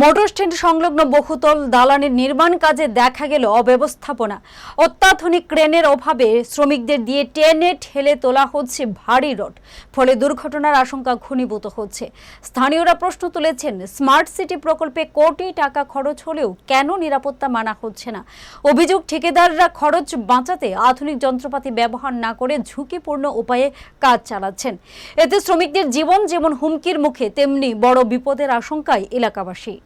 Motor stand সংলগ্ন বহুতল দালানের নির্মাণ কাজে দেখা গেল অব্যবস্থাপনা। অত্যাধুনিক ক্রেনের অভাবে শ্রমিকদের দিয়ে টেনে ঠেলে তোলা হচ্ছে ভারী রড। ফলে দুর্ঘটনার আশঙ্কা ঘনীভূত হচ্ছে। স্থানীয়রা প্রশ্ন তুলেছেন, স্মার্ট সিটি প্রকল্পে কোটি টাকা খরচ হলেও কেন নিরাপত্তা মানা হচ্ছে না? অভিযোগ, ঠেকেদাররা খরচ বাঁচাতে আধুনিক যন্ত্রপাতি ব্যবহার না করে ঝুঁকিপূর্ণ উপায়ে কাজ চালাচ্ছেন। এতে শ্রমিকদের জীবন যেমন হুমকির মুখে, তেমনি বড় বিপদের আশঙ্কায় এলাকাবাসী।